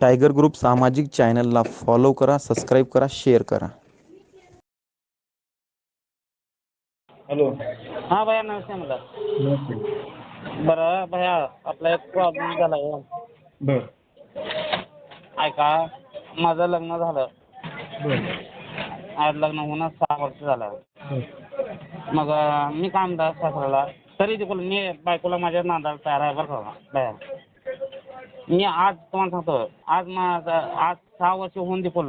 Tiger group सामाजिक चॅनलला follow करा सबस्क्राईब करा शेअर करा. हॅलो. हां भैया नमस्ते मला नमस्ते. बरं भैया आपला एक प्रॉब्लेम झाला आहे. बर. ऐका माझं लग्न झालं. बर. आज लग्न होऊन सहा वर्ष झालं. मग मी म्हणतात सासऱ्याला तरी देखील मी बायकोला माझ्या नांदाला तयार आहे बरं का भैया? मी आज तुम्हाला सांगतो आज माझं आज सहा वर्ष होऊन देखील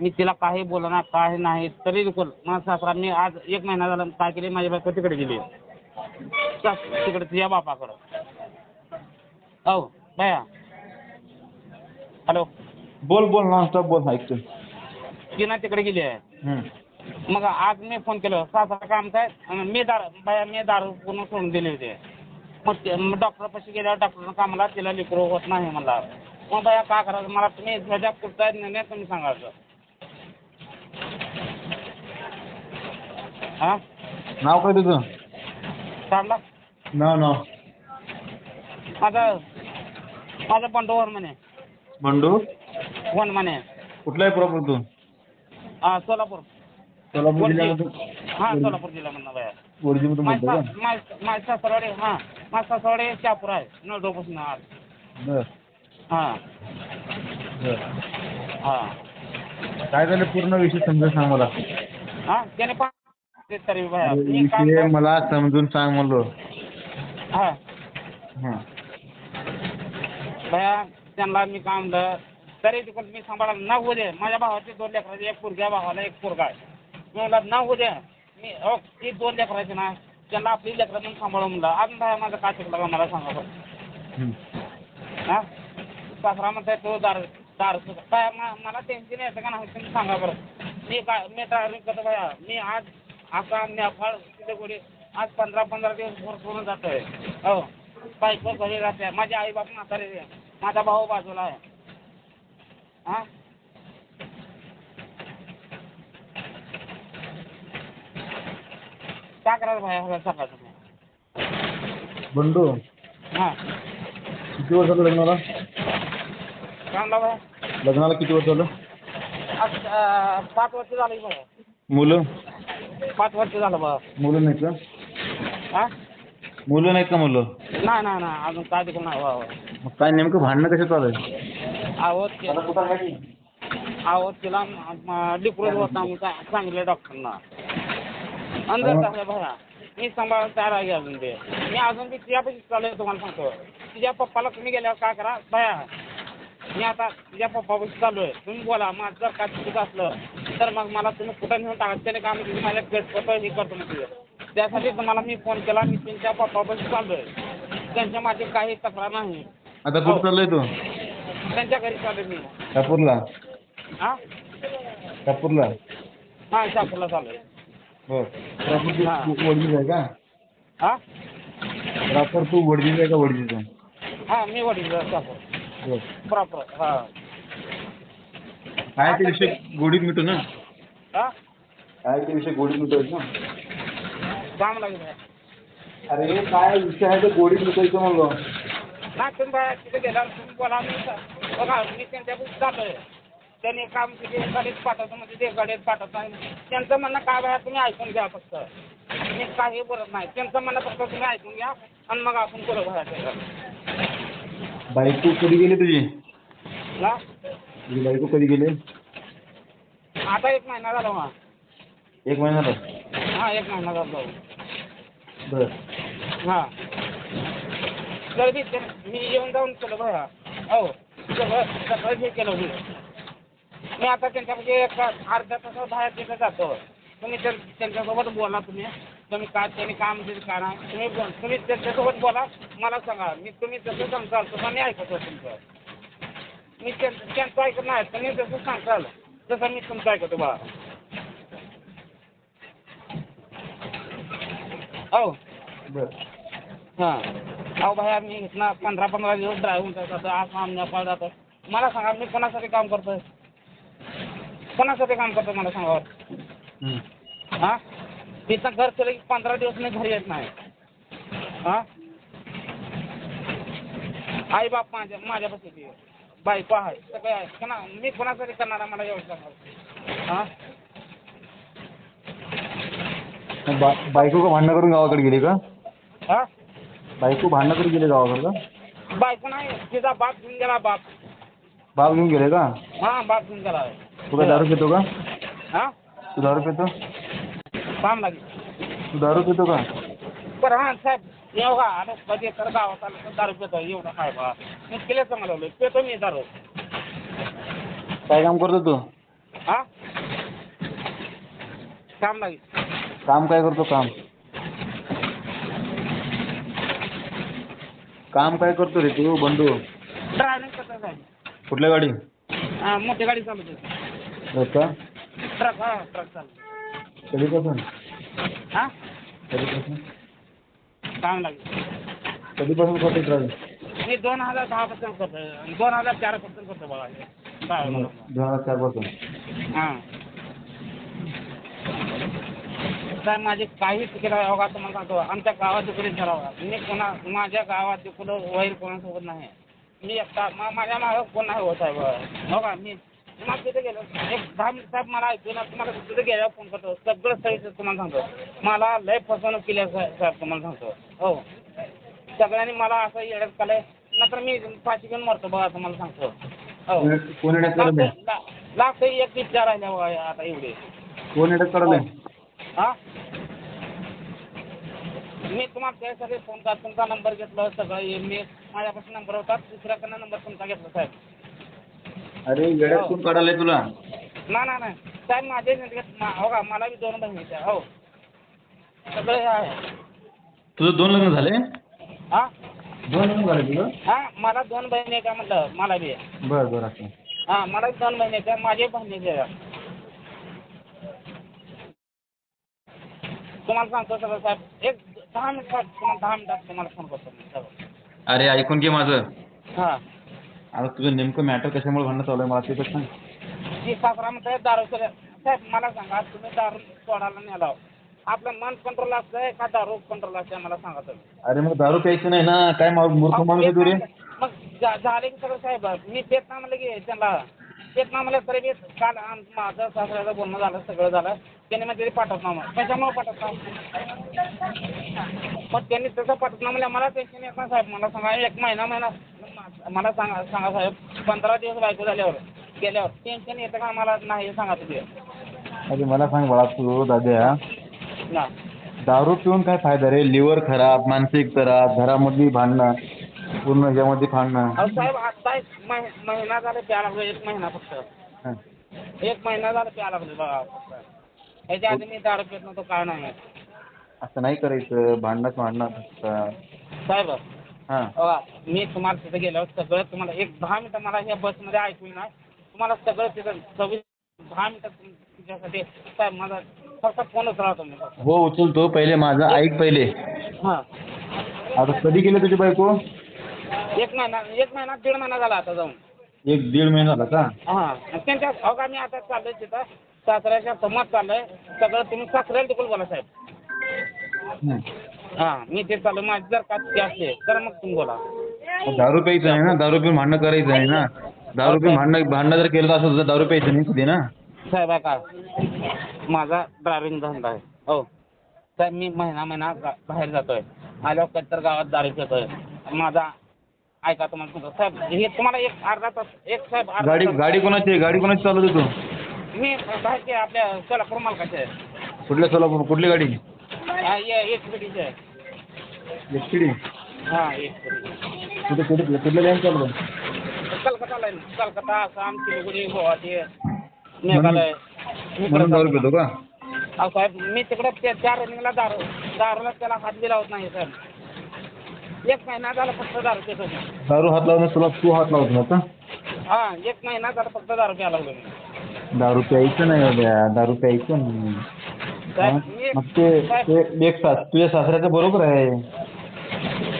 मी तिला काही बोलणार काही नाही तरी देखील माझा सासरा मी आज एक महिना झाला काय केली माझी बायको तिकडे गेली? सास- तिकडे तुझ्या बापाकडं. हो भैया हॅलो. बोल बोल नॉनस्टॉप बोल ऐकतो ती ना तिकडे गेली आहे. हं. मग आज मी फोन केलं सासरा काम काय अन मी दार बाया मी दारू पूर्ण सोडून दिली होती. मग डॉक्टरपाशी गेल्यावर डॉक्टरनं का मला तिला लिक्रो होत नाही मला मग बाया काय करायचं? मला तुम्ही ह्याच्या पुढचा निर्णय तुम्ही सांगायचं. हां? नाव काय तुझं? चालला नाव नाव. माझं माझं बंडू वनमने बंडू? वनमने कुठला आहे प्रॉपर तू हां सोलापूर सोलापूर हां सोलापूर जिल्ह्यामधनं बाया वरजीमधून बोलतो का? माझ्या सासरवाडी हां. माझ्या सासरवाडी शहापूर आहे नळदोपासून आज बर. हां. बर. हां. काय झालं? पूर्ण विषय समजून सांग मला. हां? त्याने तरी बाया मी काम विषय कर- मला समजून सांग म्हणलो. हां. हां. त्यांना मी काम तरी तिकडून मी सांभाळा ना होऊ दे. माझ्या भावाचे दोन लेकराचे एक पोरग्या भावाला एक पोरगा आहे. मी म्हणलं ना होऊ दे. मी हो ती दोन लेकराचे ना त्यांना आपली लेकरं म्हणून सांभाळून म्हणलं. अजून बाया माझं काय शिकलं का मला सांगा बरं. हं. सासरा म्हणताय तो दार दार काय म- मला टेन्शन येतं का नाही तुम्ही सांगा बरं. मी काय मी ड्रायव्हिंग करतो भैया मी आज आता नेपाळ तिथे गोडी आज पंधरा पंधरा दिवस भर सोडून जातोय. हो. बायको घरी राहते माझे आई बाप म्हातारे आहे. माझा भाऊ बाजूला आहे. हा? काय करायचं भैया सगळं सकाळचं? बंडू हां. किती वर्ष झालं लग्नाला? काय म्हणला भैया लग्नाला किती वर्ष झालं? आज पाच वर्ष झाली बघा मुलं? पाच वर्ष झालं बघा मुलं नाहीत का? हा? मुलं नाहीत का मुलं? नाही नाही नाही अजून काय देखील नाही वा मग काय नेमकं भांडणं कशा चालू आहे? आहो? आहो तिला डिप्रोज होता सांगितलं डॉक्टरना. अंदर झालं भया मी सांभाळ तयार आहे अजून ते. मी अजून बी तिच्यापाशी चालू आहे तुम्हाला सांगतो. तिच्या पप्पाला तुम्ही गेल्यावर काय करा भया मी आता तिच्या पप्पापाशी चालू आहे तुम्ही बोला माझं जर काय चुकीचं असलं तर मग मला तुम्ही कुठं नेऊन टाका? त्याने काम तुम्ही माझ्या गेट पप्पा हे करतो मग तुझं त्यासाठी तुम्हाला मी फोन केला मी त्यांच्या पप्पापाशी चालू आहे त्यांच्या माझी काही तक्रार नाही. आता कुठं चाललंय तू? त्यांच्या घरी चालू आहे मी. शापूरला. हां? शापूरला. हां शापूरला चालू आहे हो. प्रॉपर तू वडजीच आहे का? हां? प्रॉपर तू वडजीच आहे का वडजीच आहे? हां मी वडील शापूर हो. प्रॉपर हां. काय ते विषय? गोडीत मिटू ना? हां? काय ते विषय? गोडीत मिटवायचं ना? काम लागेल. अरे काय विषय आहे ते गोडीत मिटवायचं म्हणलो? नाही तुम्ही बाहेर तिथे गेल्यावर तुम्ही बोला मी बघा मी त्यांच्याकडे जातो आहे त्यांनी काम तिथे गाडीत पाठवतो म्हणजे ते गाडीत पाठवत त्यांचं म्हणणं काय बाहेर तुम्ही ऐकून घ्या फक्त. मी काही बोलत नाही. त्यांचं म्हणणं फक्त तुम्ही ऐकून घ्या आणि मग आपण करू बाहेर बायको कधी गेली तुझी? ना तुझी बायको कधी गेली? आता एक महिना झाला मग एक महिना झाला? हां एक महिना झाला बर. हां. तर मी येऊन जाऊन केलं बघा. हो. सगळं सगळं हे केलं मी. मी आता एक अर्ध्या तासात बाहेर तिथं जातो. तुम्ही त्या- त्यांच्यासोबत बोला तुम्ही. तुम्ही काय त्यांनी काम दिलं का नाही? तुम्ही बोल तुम्ही त्यांच्यासोबत बोला. मला सांगा. मी तुम्ही जसं सांगताल तसं मी ऐकतो तुमचं. मी त्यां- त्यांचं ऐकत नाही. तुम्ही जसं सांगताल तसं मी तुमचं ऐकतो बा. हो. बर. हाँ. अहो भैया मी इथनं पंधरा पंधरा दिवस होतो आज काम नेपाळ जातो. मला सांगा मी कोणासाठी काम करतोय? कोणासाठी काम करतो मला सांगा बरं. हं. तिथं घर केलं की पंधरा दिवस मी घरी येत नाही. हां? आई बाप माझ्या माझ्यापाशी ते बायको आहे सगळे आहे. कोणा मी कोणासाठी करणार आहे मला एवढं सांगा हां? बा बायको का भांडणं करून गावाकडे गेली का? हां? बायको भांडणं करून गेली गावाकडे का? बायको नाही तिचा बाप घेऊन गेला बाप. बाप घेऊन गेले का? हां बाप घेऊन गेला तू काय दारू पितो का? हां? तू दारू पितो? काम लागेल तू दारू पितो का? हां साहेब येऊ का? आता कधी तर गावात आलं तर दारू पितो. एवढं काय बा? मी केलं चांगलं पितो मी दारू. काय काम करतो तू? हां? काम लागेल काम काय करतो? काम. काम काय करतो रे तू बंधू ड्रायव्हिंग करतो साहेब. कुठल्या गाडी? हां मोठी गाडी चालवते हो का ट्रक हां ट्रक चालवते कधीपासून? हां? कधीपासून? काम लागेल. कधीपासून करतो ड्रायव्हिंग मी दोन हजार दहा पासून करतो आणि दोन हजार चारपासून करतो बघा. दोन हजार चारपासून हां. साहेब माझे काही तिकीट आहे बघा तुम्हाला सांगतो. आमच्या गावात दुकडे ठरावा मी कोणा माझ्या गावात दुकडं वैर कोणासोबत नाही. मी एकटा. मा- माझ्या मागं कोण नाही हो साहेब. हो का? मी तुम्हाला तिथे गेलो. एक दहा मिनिट साहेब मला ऐकू ना तुम्हाला तिथे गेल्यावर फोन करतो. सगळं सही तुम्हाला सांगतो. मला लय फसवणूक केली आहे साहेब साहेब तुम्हाला सांगतो. हो. सगळ्यांनी मला असं येड्यात काढलंय नंतर मी फाशी घेऊन मरतो बघा तुम्हाला सांगतो. हो. कोण लागतं एक विचार राहिल्या बघा आता एवढे. कोण येण्यात काढले हा? मी तुम्हाला त्यासाठी फोन कर तुमचा नंबर घेतला सगळं. हे मी माझ्यापासून नंबर होता. दुसऱ्याकडनं नंबर तुमचा घेतला साहेब. अरे येड्यात कोण काढायला तुला? ना ना नाही साहेब माझे हो का? मला बी दोन बहिणी आहेत, हो. सगळं हे आहे. तुझं दोन लग्न झाले? हा? दोन लग्न झाले तुझं? हा मला दोन बहिणी आहे का म्हटलं. मला बी. बरं बरं असं. हा मला दोन बहिणी आहेत. माझे बहिणी तुम्हाला सांगतो सगळं साहेब. एक दहा मिनिटात तुम्हाला दहा मिनिटात तुम्हाला फोन करतो मी? सगळं अरे ऐकून घे माझं. हां. आता तुझं नेमकं मॅटर कशामुळे भांडणं चालू आहे मला ते तर सांग. ती सासरा म्हणते दारू सोडा साहेब मला सांगा तुम्ही दारू सोडायला नेला आपलं मन कंट्रोल असतंय का दारू कंट्रोल असतंय मला सांगा तुम्ही. अरे मग दारू प्यायचं नाही ना? काय मा- मूर्ख माणूस आहे तू रे मग झा- झाले की सगळं साहेब मी पेत ना म्हणलं की त्यांना पेत ना म्हणलं तरी बी काल आम- माझं सासऱ्याचं बोलणं झालं सगळं झालं. त्यांनी मग तरी पाठवत ना मग कशामुळे पाठवत ना मग त्यांनी तसं पाठवत ना म्हणजे मला टेन्शन येत नाही साहेब. मला सांगा एक महिना महिना मला सांगा सांगा साहेब. पंधरा दिवस बायको झाल्यावर गेल्यावर टेन्शन येतं का? मला नाही हे सांगा तुम्ही अरे मला सांग बाळा तू दाद्या. ना. दारू पिऊन काय फायदा रे? लिव्हर खराब मानसिक त्रास घरामधली भांडणं. पूर्ण ह्याच्यामध्ये भांडणं अहो साहेब आता एक महि- महिना झाला प्या लागलो एक महिना फक्त. हं. एक महिना झाला प्या लागलो बघा फक्त. ह्याच्या आधी मी दारू पित नव्हतो काय नाही असं नाही करायचं भांडणं भांडणं असतं. साहेब हां. बघा मी तुम्हाला तिथे गेल्यावर सगळं तुम्हाला एक दहा मिनिटं मला ह्या बसमध्ये ऐकू ना तुम्हाला सगळं तिथं सव्वीस दहा मिनिटं तुम- तुमच्यासाठी साहेब माझा फक्त फोन उचला तुम्ही फक्त. हो उचलतो. पहिले माझं ऐक पहिले. हां. आता कधी गेले तुझी बायको? एक महिना एक महिना दीड महिना झाला आता जाऊन. एक दीड महिना झाला का? हां त्यांच्या हो का मी आता चाललोय तिथं. सासऱ्याच्या समोर चाललोय. सगळं तुम्ही सासऱ्याला टिकून बोला साहेब. हं. हां मी ते चालू माझी जर का ते असले तर मग तुम्ही बोला. दारू प्यायचं आहे ना? दारू पिऊन भांडणं करायचं आहे ना? दारू पिऊन भांडणं भांडणं जर केलं तर असं तुझं दारू प्यायचं नाही कधी ना? साहेब का माझा ड्रायव्हिंग धंदा आहे. हो. साहेब मी महिना महिना बाहेर जातोय. आल्यावर कधी तर गावात दारू पितोय. माझा ऐका तुम्हाला सांगतो. साहेब हे तुम्हाला एक अर्धा तास एक साहेब अर्धा गाडी तास- गाडी कोणाची आहे? गाडी कोणाची चालवते तू? मी बाहेरचे आपल्या सोलापूर मालकाचे आहे कुठल्या सोलापूर कुठली गाडी? हा, ये एक पिढीचे आहे एसटीडी हां एक पिढी कुठे कुठे कुठल्या लाईन चालू कलकत्ता लाईन कलकत्ता आसाम सिलिगुडी गुवाहाटी मेघालय म्हणून दारू पितो का? अहो साहेब मी तिकडे त्या त्या रनिंगला दारू दारूला त्याला हात बी लावत नाही साहेब. एक महिना झाला फक्त दारू पितो. दारू हात लावून तुला तू हात लावत नव्हता? हा एक महिना झाला फक्त दारू प्यायला लागलो. मी दारू प्यायचं नाही बाबा दारू प्यायचं नाही. साहेब? मी मग ते साहेब ते एक सास तुझ्या सासऱ्याचं बरोबर आहे.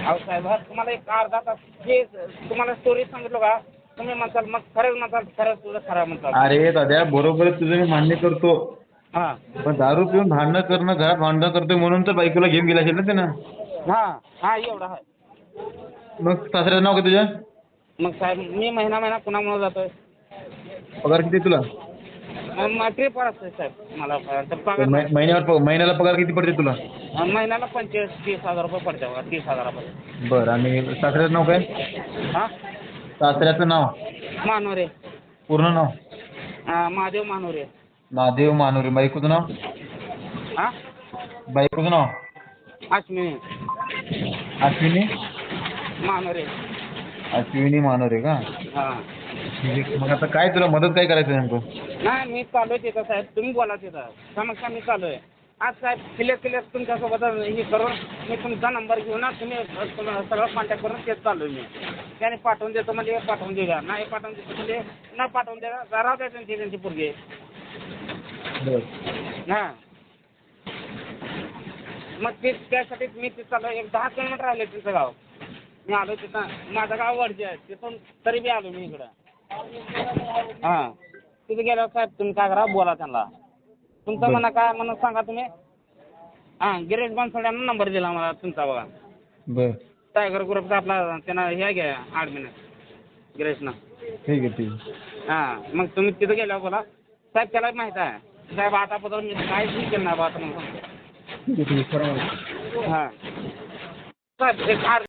अहो साहेब हा तुम्हाला एक अर्धा तास जे तुम्हाला स्टोरी सांगितलं का? तुम्ही म्हणताल मग खरंच म्हणताल खरंच तुझं खरं म्हणताल. अरे दादा बरोबर तुझं मी मान्य करतो. हां. पण दारू पिऊन भांडणं करणं घरात भांडणं करतोय म्हणून तर बायकोला घेऊन गेला असेल ना त्यानं. हां हां एवढं आहे मग सासऱ्याचं नाव का तुझ्या? मग साहेब मी महिना महिना कुणामुळे जातोय? पगार किती तुला? मग ट्रिपवर असतोय साहेब मला तर पगार महिन्यावर प- महिन्याला पगार किती पडते तुला? महिन्याला पंचवीस तीस हजार रुपये पडते बघा तीस हजारापर्यंत बरं आणि सासऱ्याचं नाव काय? हा? सासऱ्याचं नाव? मानोरे. पूर्ण नाव? हा, महादेव मानोरे. महादेव मानुरे. बायकोचं नाव? हा? बायकोचं नाव? अश्विनी. अश्विनी? मानोरे. अश्विनी मानुरे का? हा. ठीक आहे. मग आता काय तुला मदत काय करायचं नेमकं? नाही मी चालू आहे तिथं साहेब. तुम्ही बोला तिथं. समक्षा मी चालू आहे. आज साहेब क्लिअर क्लिअर तुमच्यासोबत हे करून मी तुमचा नंबर घेऊन ना तुम्ही तुम्हाला सगळं कॉन्टॅक्ट करून तेच चालू आहे मी. त्याने पाठवून देतो म्हणजे पाठवून देऊया. नाही पाठवून देतो म्हणजे न पाठवून द्या राहू द्या त्यांची त्यांची पोरगी. बरं. हां. मग ते त्यासाठी मी तिथं चालू. एक दहा किलोमीटर राहिले तिथं गाव. मी आलो तिथं. माझं गाव वडजे आहे. तिथून तरी बी आलो मी इकडं. हां. तिथे गेल्यावर साहेब तुम्ही काय करा बोला त्यांना. तुमचं. म्हणा काय म्हणून सांगा तुम्ही. हां गिरीश बनसोड्यांना नंबर दिला मला तुमचा बघा. बरं. टायगर ग्रुपचा आपला त्यांना हे घ्या ॲडमिन गिरीशनं. ठीक आहे ठीक आहे. हां मग तुम्ही तिथं गेल्यावर बोला. साहेब त्याला माहीत आहे. साहेब आतापर्यंत मी काहीच नाही केलं नाही बा आता म्हणून. सांगतो